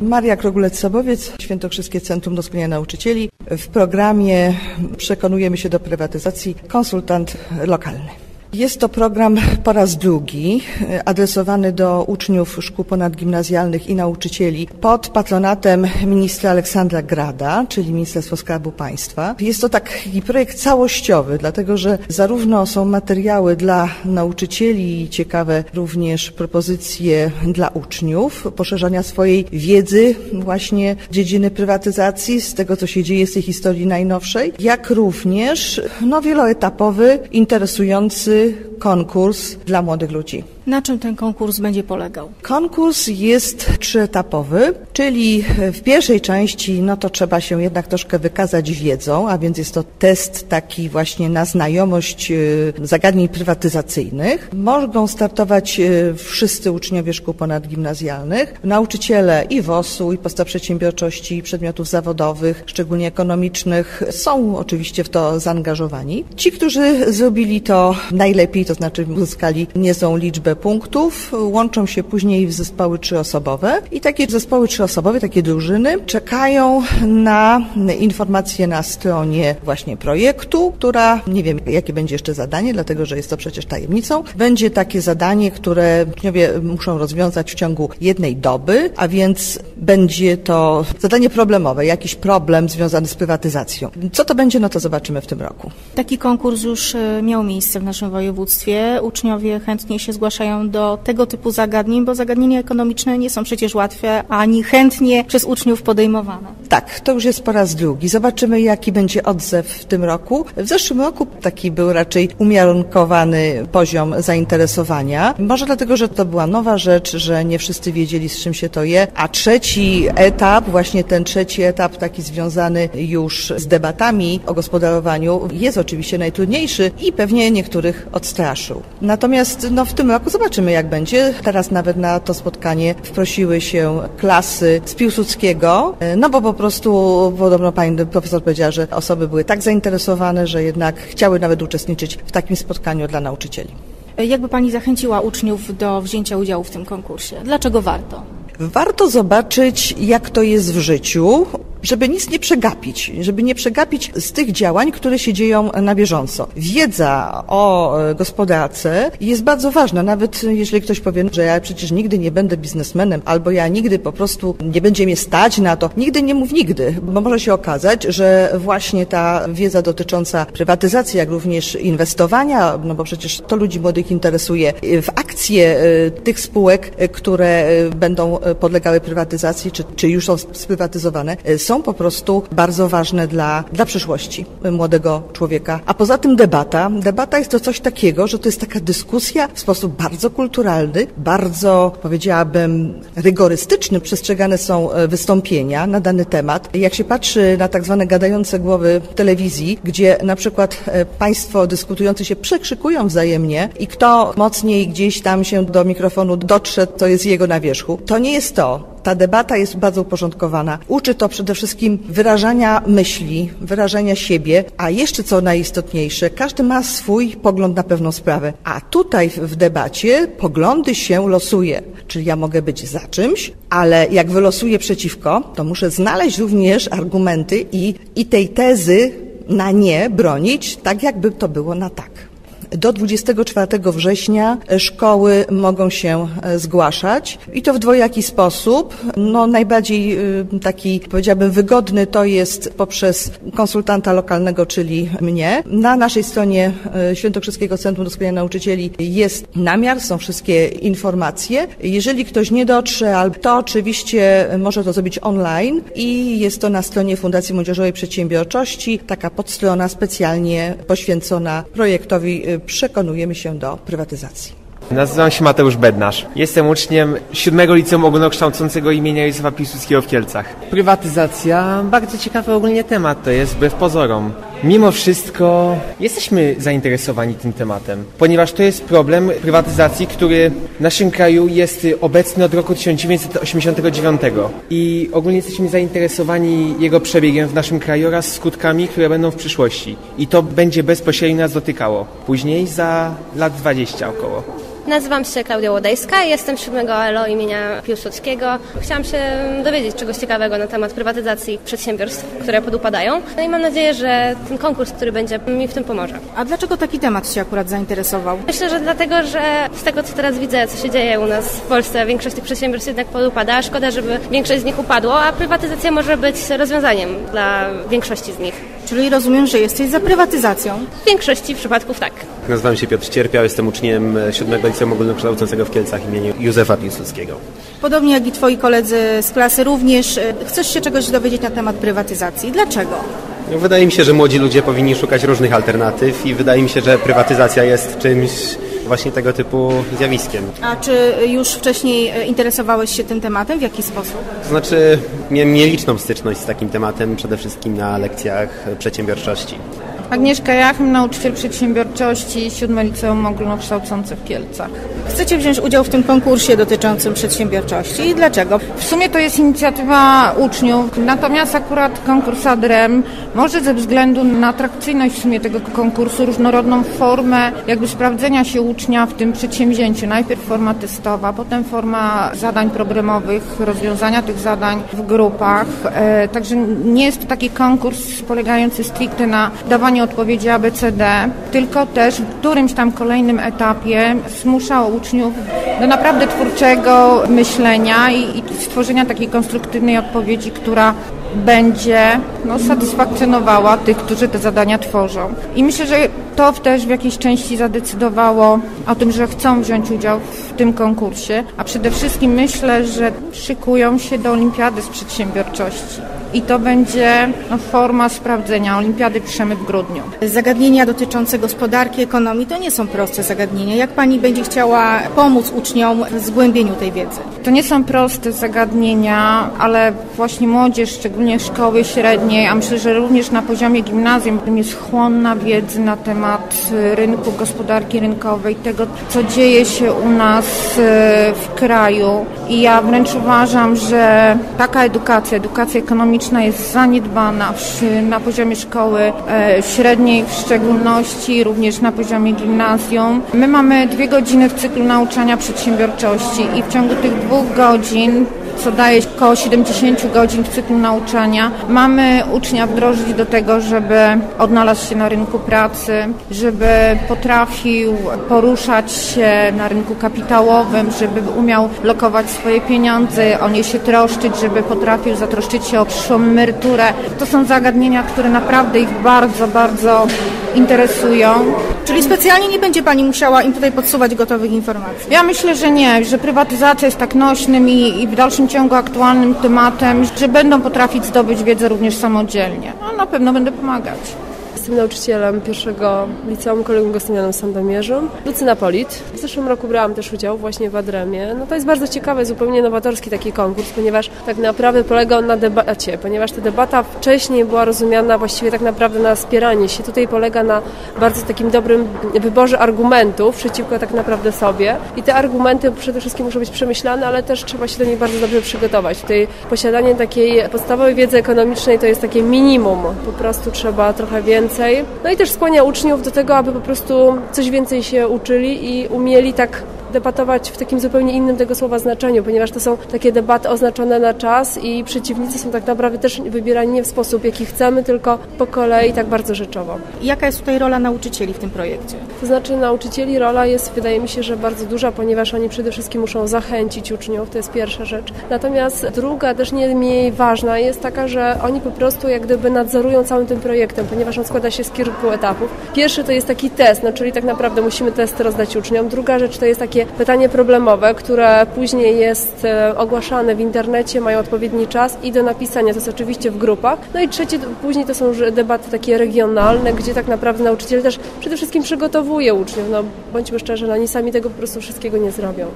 Maria Krogulec-Sobowiec, Świętokrzyskie Centrum Doskonalenia Nauczycieli. W programie Przekonujemy się do prywatyzacji konsultant lokalny. Jest to program po raz drugi adresowany do uczniów szkół ponadgimnazjalnych i nauczycieli pod patronatem ministra Aleksandra Grada, czyli Ministerstwo Skarbu Państwa. Jest to taki projekt całościowy, dlatego że zarówno są materiały dla nauczycieli ciekawe również propozycje dla uczniów, poszerzania swojej wiedzy właśnie dziedziny prywatyzacji, z tego co się dzieje z tej historii najnowszej, jak również no, wieloetapowy, interesujący Wy konkurs dla młodych ludzi. Na czym ten konkurs będzie polegał? Konkurs jest trzyetapowy, czyli w pierwszej części no to trzeba się jednak troszkę wykazać wiedzą, a więc jest to test taki właśnie na znajomość zagadnień prywatyzacyjnych. Mogą startować wszyscy uczniowie szkół ponadgimnazjalnych, nauczyciele i WOS-u, i podstaw przedsiębiorczości, i przedmiotów zawodowych, szczególnie ekonomicznych, są oczywiście w to zaangażowani. Ci, którzy zrobili to najlepiej, to znaczy uzyskali niezłą liczbę punktów, łączą się później w zespoły trzyosobowe i takie zespoły trzyosobowe, takie drużyny czekają na informacje na stronie właśnie projektu, która, nie wiem jakie będzie jeszcze zadanie, dlatego że jest to przecież tajemnicą, będzie takie zadanie, które uczniowie muszą rozwiązać w ciągu jednej doby, a więc będzie to zadanie problemowe, jakiś problem związany z prywatyzacją. Co to będzie, no to zobaczymy w tym roku. Taki konkurs już miał miejsce w naszym województwie. Uczniowie chętnie się zgłaszają do tego typu zagadnień, bo zagadnienia ekonomiczne nie są przecież łatwe, ani chętnie przez uczniów podejmowane. Tak, to już jest po raz drugi. Zobaczymy, jaki będzie odzew w tym roku. W zeszłym roku taki był raczej umiarunkowany poziom zainteresowania. Może dlatego, że to była nowa rzecz, że nie wszyscy wiedzieli, z czym się to je. A trzeci etap, właśnie ten trzeci etap, taki związany już z debatami o gospodarowaniu, jest oczywiście najtrudniejszy i pewnie niektórych odstraszył. Natomiast no, w tym roku zobaczymy, jak będzie. Teraz nawet na to spotkanie wprosiły się klasy z Piłsudskiego, no bo po prostu podobno pani profesor powiedziała, że osoby były tak zainteresowane, że jednak chciały nawet uczestniczyć w takim spotkaniu dla nauczycieli. Jakby pani zachęciła uczniów do wzięcia udziału w tym konkursie? Dlaczego warto? Warto zobaczyć, jak to jest w życiu, żeby nic nie przegapić, żeby nie przegapić z tych działań, które się dzieją na bieżąco. Wiedza o gospodarce jest bardzo ważna, nawet jeżeli ktoś powie, że ja przecież nigdy nie będę biznesmenem, albo ja nigdy po prostu nie będzie mnie stać na to. Nigdy nie mów nigdy, bo może się okazać, że właśnie ta wiedza dotycząca prywatyzacji, jak również inwestowania, no bo przecież to ludzi młodych interesuje, w akcje tych spółek, które będą podlegały prywatyzacji, czy, czy już są sprywatyzowane, są po prostu bardzo ważne dla, dla przyszłości młodego człowieka. A poza tym debata. Debata jest to coś takiego, że to jest taka dyskusja w sposób bardzo kulturalny, bardzo powiedziałabym rygorystyczny. Przestrzegane są wystąpienia na dany temat. Jak się patrzy na tak zwane gadające głowy telewizji, gdzie na przykład państwo dyskutujący się przekrzykują wzajemnie i kto mocniej gdzieś tam się do mikrofonu dotrze, to jest jego na wierzchu. To nie jest to. Ta debata jest bardzo uporządkowana. Uczy to przede wszystkim wyrażania myśli, wyrażania siebie, a jeszcze co najistotniejsze, każdy ma swój pogląd na pewną sprawę. A tutaj w debacie poglądy się losuje. Czyli ja mogę być za czymś, ale jak wylosuję przeciwko, to muszę znaleźć również argumenty i, i tej tezy na nie bronić, tak jakby to było na tak. Do 24 września szkoły mogą się zgłaszać i to w dwojaki sposób. No, najbardziej taki, powiedziałabym, wygodny to jest poprzez konsultanta lokalnego, czyli mnie. Na naszej stronie Świętokrzyskiego Centrum Doskonalenia Nauczycieli jest namiar, są wszystkie informacje. Jeżeli ktoś nie dotrze, to oczywiście może to zrobić online i jest to na stronie Fundacji Młodzieżowej Przedsiębiorczości, taka podstrona specjalnie poświęcona projektowi przekonujemy się do prywatyzacji. Nazywam się Mateusz Bednarz. Jestem uczniem siódmego liceum ogólnokształcącego imienia Józefa Piłsudskiego w Kielcach. Prywatyzacja, bardzo ciekawy ogólnie temat to jest, wbrew pozorom. Mimo wszystko jesteśmy zainteresowani tym tematem, ponieważ to jest problem prywatyzacji, który w naszym kraju jest obecny od roku 1989 i ogólnie jesteśmy zainteresowani jego przebiegiem w naszym kraju oraz skutkami, które będą w przyszłości. I to będzie bezpośrednio nas dotykało. Później za lat 20 około. Nazywam się Klaudia Łodejska, jestem 7 ELO imienia Piłsudskiego. Chciałam się dowiedzieć czegoś ciekawego na temat prywatyzacji przedsiębiorstw, które podupadają. No i mam nadzieję, że ten konkurs, który będzie, mi w tym pomoże. A dlaczego taki temat Cię akurat zainteresował? Myślę, że dlatego, że z tego, co teraz widzę, co się dzieje u nas w Polsce, większość tych przedsiębiorstw jednak podupada. Szkoda, żeby większość z nich upadło, a prywatyzacja może być rozwiązaniem dla większości z nich. Czyli rozumiem, że jesteś za prywatyzacją. W większości przypadków tak. Nazywam się Piotr Cierpiał, jestem uczniem 7 Liceum Ogólnokształcącego w Kielcach imienia Józefa Piłsudskiego. Podobnie jak i Twoi koledzy z klasy również e, chcesz się czegoś dowiedzieć na temat prywatyzacji. Dlaczego? No, wydaje mi się, że młodzi ludzie powinni szukać różnych alternatyw i wydaje mi się, że prywatyzacja jest czymś właśnie tego typu zjawiskiem. A czy już wcześniej e, interesowałeś się tym tematem? W jaki sposób? To znaczy, miałem nieliczną styczność z takim tematem, przede wszystkim na lekcjach przedsiębiorczości. Agnieszka Jachim, nauczyciel przedsiębiorczości, 7 Liceum Ogólnokształcące w Kielcach. Chcecie wziąć udział w tym konkursie dotyczącym przedsiębiorczości i dlaczego? W sumie to jest inicjatywa uczniów, natomiast akurat konkurs ADREM może ze względu na atrakcyjność w sumie tego konkursu, różnorodną formę jakby sprawdzenia się ucznia w tym przedsięwzięciu. Najpierw forma testowa, potem forma zadań problemowych, rozwiązania tych zadań w grupach. E, także nie jest to taki konkurs polegający stricte na dawaniu odpowiedzi ABCD, tylko też w którymś tam kolejnym etapie zmusza uczniów do naprawdę twórczego myślenia i, i stworzenia takiej konstruktywnej odpowiedzi, która będzie no, satysfakcjonowała tych, którzy te zadania tworzą. I myślę, że to też w jakiejś części zadecydowało o tym, że chcą wziąć udział w tym konkursie, a przede wszystkim myślę, że szykują się do olimpiady z przedsiębiorczości. I to będzie forma sprawdzenia. Olimpiady piszemy w grudniu. Zagadnienia dotyczące gospodarki, ekonomii to nie są proste zagadnienia. Jak Pani będzie chciała pomóc uczniom w zgłębieniu tej wiedzy? To nie są proste zagadnienia, ale właśnie młodzież, szczególnie szkoły średniej, a myślę, że również na poziomie gimnazjum jest chłonna wiedzy na temat rynku, gospodarki rynkowej, tego, co dzieje się u nas e, w kraju. I ja wręcz uważam, że taka edukacja, edukacja ekonomiczna jest zaniedbana na poziomie szkoły e, średniej w szczególności, również na poziomie gimnazjum. My mamy dwie godziny w cyklu nauczania przedsiębiorczości i w ciągu tych dwóch godzin co daje około 70 godzin w cyklu nauczania. Mamy ucznia wdrożyć do tego, żeby odnalazł się na rynku pracy, żeby potrafił poruszać się na rynku kapitałowym, żeby umiał lokować swoje pieniądze, o nie się troszczyć, żeby potrafił zatroszczyć się o przyszłą emeryturę. To są zagadnienia, które naprawdę ich bardzo, bardzo interesują. Czyli specjalnie nie będzie Pani musiała im tutaj podsuwać gotowych informacji? Ja myślę, że nie, że prywatyzacja jest tak nośnym i, i w dalszym ciągu aktualnym tematem, że będą potrafić zdobyć wiedzę również samodzielnie. No, na pewno będę pomagać. Jestem nauczycielem pierwszego liceum kolegium gostynianym w Sandomierzu. Lucyna Polit. W zeszłym roku brałam też udział właśnie w Adremie. No to jest bardzo ciekawy, zupełnie nowatorski taki konkurs, ponieważ tak naprawdę polega on na debacie, ponieważ ta debata wcześniej była rozumiana właściwie tak naprawdę na spieranie się. Tutaj polega na bardzo takim dobrym wyborze argumentów przeciwko tak naprawdę sobie. I te argumenty przede wszystkim muszą być przemyślane, ale też trzeba się do nich bardzo dobrze przygotować. Tutaj posiadanie takiej podstawowej wiedzy ekonomicznej to jest takie minimum. Po prostu trzeba trochę więcej więcej. No i też skłania uczniów do tego, aby po prostu coś więcej się uczyli i umieli tak debatować w takim zupełnie innym tego słowa znaczeniu, ponieważ to są takie debaty oznaczone na czas i przeciwnicy są tak naprawdę też wybierani nie w sposób, jaki chcemy, tylko po kolei tak bardzo rzeczowo. Jaka jest tutaj rola nauczycieli w tym projekcie? To znaczy nauczycieli rola jest, wydaje mi się, że bardzo duża, ponieważ oni przede wszystkim muszą zachęcić uczniów, to jest pierwsza rzecz. Natomiast druga, też nie mniej ważna, jest taka, że oni po prostu jak gdyby nadzorują całym tym projektem, ponieważ on składa się z kilku etapów. Pierwszy to jest taki test, no czyli tak naprawdę musimy testy rozdać uczniom. Druga rzecz to jest takie takie pytanie problemowe, które później jest e, ogłaszane w internecie, mają odpowiedni czas i do napisania, to jest oczywiście w grupach. No i trzecie, później to są debaty takie regionalne, gdzie tak naprawdę nauczyciel też przede wszystkim przygotowuje uczniów. No bądźmy szczerzy, no oni sami tego po prostu wszystkiego nie zrobią.